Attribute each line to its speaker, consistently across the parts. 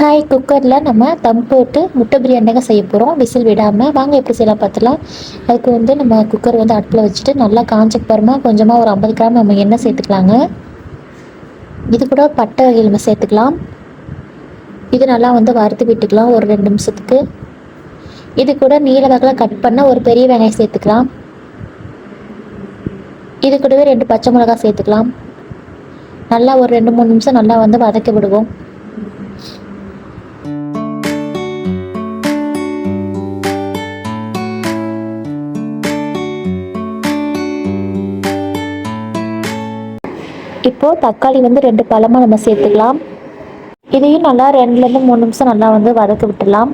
Speaker 1: Hi குக்கரில் நம்ம தம் போட்டு முட்டை பிரியாணி செய்ய போகிறோம் விசில் விடாமல் வாங்க எப்படி செய்யலாம் பார்த்துலாம் அதுக்கு வந்து நம்ம குக்கர் வந்து அடுப்பில் வச்சுட்டு நல்லா காஞ்ச பருமா கொஞ்சமாக ஒரு ஐம்பது கிராம் நம்ம எண்ணெய் சேர்த்துக்கலாங்க. இது கூட பட்டை வகையில் நம்ம சேர்த்துக்கலாம். இது நல்லா வந்து வறுத்து விட்டுக்கலாம் ஒரு ரெண்டு நிமிஷத்துக்கு. இது கூட நீல வகையில் கட் பண்ண ஒரு பெரிய வெங்காயம் சேர்த்துக்கலாம். இது கூடவே ரெண்டு பச்சை மிளகாய் சேர்த்துக்கலாம். நல்லா ஒரு ரெண்டு மூணு நிமிஷம் நல்லா வந்து வதக்கி விடுவோம். இப்போது தக்காளி வந்து ரெண்டு பழமாக நம்ம சேர்த்துக்கலாம். இதையும் நல்லா ரெண்டுலேருந்து மூணு நிமிஷம் நல்லா வந்து வதக்க விட்டுடலாம்.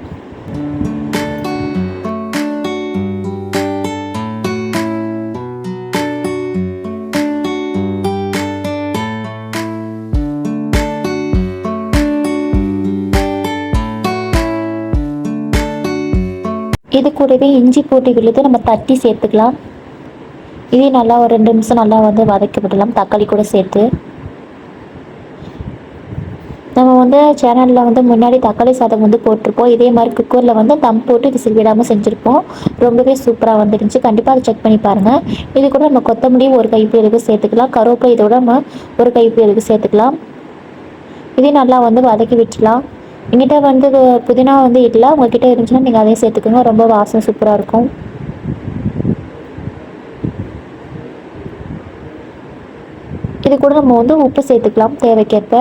Speaker 1: இது கூடவே இஞ்சி போட்டி விழுது நம்ம தட்டி சேர்த்துக்கலாம். இதையும் நல்லா ஒரு ரெண்டு நிமிஷம் நல்லா வந்து வதக்கி விடலாம். தக்காளி கூட சேர்த்து. நம்ம வந்து சேனலில் வந்து முன்னாடி தக்காளி சாதம் வந்து போட்டிருப்போம். இதே மாதிரி குக்கரில் வந்து தம் போட்டு விசில் விடாமல் செஞ்சுருப்போம். ரொம்பவே சூப்பராக வந்துருந்துச்சு கண்டிப்பாக அதை செக் பண்ணி பாருங்கள் இது கூட நம்ம கொத்தமல்லி ஒரு கைப்பிடி இருக்கு சேர்த்துக்கலாம். கருவேப்பிலை இதோட நம்ம ஒரு கைப்பு இருக்கு சேர்த்துக்கலாம். இதையும் நல்லா வந்து வதக்கி விட்டுலாம் எங்கிட்ட வந்து புதினா வந்து இல்லை. உங்ககிட்ட இருந்துச்சுன்னா நீங்கள் அதையும் சேர்த்துக்கோங்க. ரொம்ப வாசம் சூப்பராக இருக்கும். இது கூட நம்ம வந்து உப்பு சேர்த்துக்கலாம் தேவைக்கேற்ப.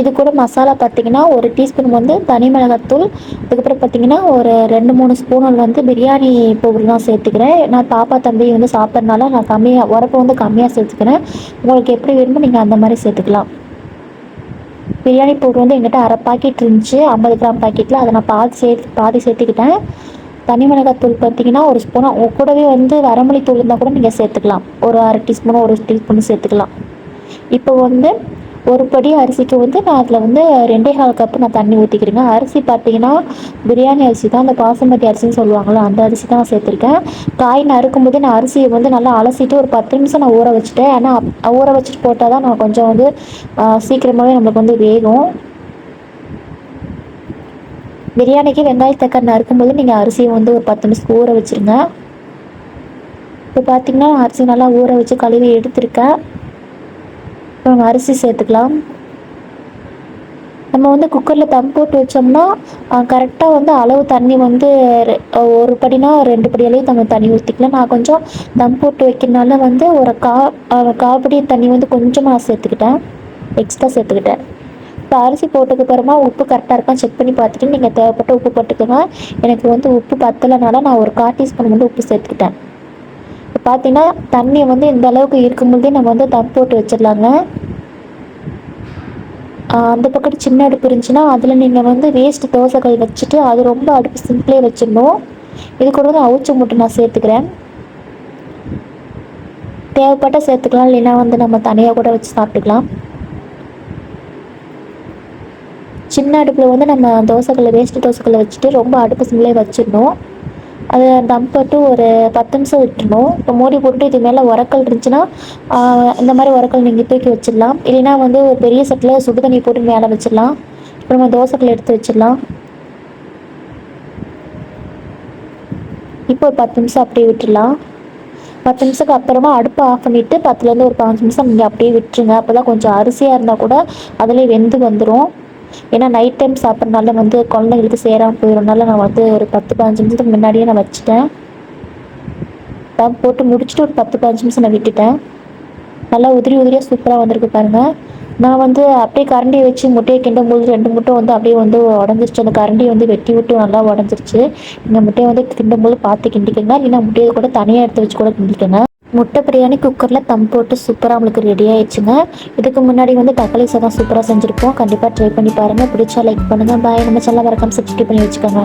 Speaker 1: இது கூட மசாலா பார்த்தீங்கன்னா ஒரு டீஸ்பூன் வந்து தனி மிளகாத்தூள். அதுக்கப்புறம் பார்த்தீங்கன்னா ஒரு ரெண்டு மூணு ஸ்பூன் வந்து பிரியாணி பவுடர் தான் சேர்த்துக்கிறேன். நான் பாப்பா தம்பி வந்து சாப்பிட்றதுனால நான் கம்மியாக உரப்பு வந்து கம்மியாக சேர்த்துக்கிறேன். உங்களுக்கு எப்படி வேணுமோ நீங்கள் அந்த மாதிரி சேர்த்துக்கலாம். பிரியாணி பவுடர் வந்து எங்கிட்ட அரை பாக்கெட் இருந்துச்சு ஐம்பது கிராம் பாக்கெட்டில் அதை நான் பாதி சேர்த்து பாதி சேர்த்துக்கிட்டேன். தனி மிளகாத்தூள் பார்த்தீங்கன்னா ஒரு ஸ்பூன் கூடவே வந்து வரமல்லி தூள் இருந்தால் கூட நீங்கள் சேர்த்துக்கலாம். ஒரு அரை டீஸ்பூன் ஒரு டீஸ்பூன் சேர்த்துக்கலாம். இப்போ வந்து ஒரு படி அரிசிக்கு வந்து நான் அதில் வந்து ரெண்டே கால் கப்பு நான் தண்ணி ஊற்றிக்கிறேங்க அரிசி பார்த்தீங்கன்னா பிரியாணி அரிசி தான் அந்த பாசுமதி அரிசின்னு சொல்லுவாங்களோ அந்த அரிசி தான் சேர்த்துருக்கேன். காய் நறுக்கும் போது நான் அரிசியை வந்து நல்லா அலசிட்டு ஒரு பத்து நிமிஷம் நான் ஊற வச்சுட்டேன். ஏன்னா ஊற வச்சுட்டு போட்டால் தான் நான் கொஞ்சம் வந்து சீக்கிரமாகவே நம்மளுக்கு வந்து வேகும். பிரியாணிக்கு வெங்காய தக்காளி நறுக்கும்போது நீங்கள் அரிசியை வந்து ஒரு பத்து நிமிஷம் ஊற வச்சுருங்க. இப்போ பார்த்தீங்கன்னா அரிசி நல்லா ஊற வச்சு கழுவி எடுத்துருக்கேன். அரிசி சேர்த்துக்கலாம். நம்ம வந்து குக்கரில் தம் போட்டு வச்சோம்னா கரெக்டாக வந்து அளவு தண்ணி வந்து ஒரு படினா ரெண்டு படி அளவு நம்ம தண்ணி ஊற்றிக்கலாம் நான் கொஞ்சம் தம் போட்டு வைக்கிறனால வந்து ஒரு கா காபடி தண்ணி வந்து கொஞ்சமாக நான் சேர்த்துக்கிட்டேன். எக்ஸ்ட்ரா சேர்த்துக்கிட்டேன். இப்போ அரிசி போட்டதுக்கு அப்புறமா உப்பு கரெக்டாக இருக்கா செக் பண்ணி பார்த்துட்டு நீங்கள் தேவைப்பட்ட உப்பு போட்டுக்கோங்க. எனக்கு வந்து உப்பு பத்தலைனால நான் ஒரு கால் டீஸ்பூன் வந்து உப்பு சேர்த்துக்கிட்டேன். பார்த்தீங்கன்னா தண்ணி வந்து இந்த அளவுக்கு இருக்கும்போதே நம்ம வந்து தம் போட்டு வச்சிடலாங்க. அந்த பக்கம் சின்ன அடுப்பு இருந்துச்சுன்னா அதில் நீங்கள் வந்து வேஸ்ட் தோசைகள் வச்சுட்டு அது ரொம்ப அடுப்பு சிம்பிளே வச்சிடணும். இது கூட வந்து அவுச்சு மூட்டை நான் சேர்த்துக்கிறேன். தேவைப்பட்ட சேர்த்துக்கலாம். இல்லைன்னா வந்து நம்ம தனியாக கூட வச்சு சாப்பிட்டுக்கலாம். சின்ன அடுப்பில் வந்து நம்ம தோசைகளை வேஸ்ட்டு தோசைக்கல்ல வச்சுட்டு ரொம்ப அடுப்பு சிம்லேயே வச்சிடணும். அதை தம் போட்டு ஒரு பத்து நிமிஷம் விட்டுணும் இப்போ மூடி போட்டு இது மேலே உரக்கல் இருந்துச்சுன்னா இந்த மாதிரி உரக்கல் நீங்கள் தூக்கி வச்சிடலாம். இல்லைன்னா வந்து ஒரு பெரிய செட்டில் சுடு தண்ணி போட்டு மேலே வச்சிடலாம். இப்போ நம்ம தோசைக்கல் எடுத்து வச்சிடலாம். இப்போ ஒரு பத்து நிமிஷம் அப்படியே விட்டுடலாம். பத்து நிமிஷத்துக்கு அப்புறமா அடுப்பை ஆஃப் பண்ணிவிட்டு பத்துலேருந்து ஒரு பாஞ்சு நிமிஷம் நீங்கள் அப்படியே விட்டுருங்க. அப்போ தான் கொஞ்சம் அரிசியாக இருந்தால் கூட அதிலே வெந்து வந்துடும் ஏன்னா நைட் டைம் சாப்பிட்றனால வந்து குழந்தைங்களுக்கு சேராமல் போயிடும்னால நான் வந்து ஒரு பத்து பதினஞ்சு நிமிஷத்துக்கு முன்னாடியே நான் வச்சுட்டேன். தான் போட்டு முடிச்சுட்டு ஒரு பத்து பதினஞ்சு நிமிஷம் நான் விட்டுட்டேன். நல்லா உதிரி உதிரியாக சூப்பராக வந்திருக்கு பாருங்கள் நான் வந்து அப்படியே கரண்டியை வச்சு முட்டையை கிண்டும் போது ரெண்டு முட்டை வந்து அப்படியே வந்து உடஞ்சிருச்சு. அந்த கரண்டியை வந்து வெட்டி விட்டு நல்லா உடஞ்சிருச்சு. இந்த முட்டையை வந்து கிண்டும் போது பார்த்து கிண்டிக்கோங்க. இல்லைன்னா முட்டையை கூட தனியாக எடுத்து வச்சு கூட கிண்டிக்கோங்க. முட்டை பிரியாணி குக்கரில் தம் போட்டு சூப்பராக அவங்களுக்கு ரெடி ஆயிடுச்சுங்க. இதுக்கு முன்னாடி வந்து தக்காளி சாதம் சூப்பராக செஞ்சுருப்போம் கண்டிப்பாக ட்ரை பண்ணி பாருங்கள் பிடிச்சா லைக் பண்ணுங்கள் பாய் நம்ம சேனல் மறக்காம சப்ஸ்கிரைப் பண்ணி வச்சுக்கோங்க.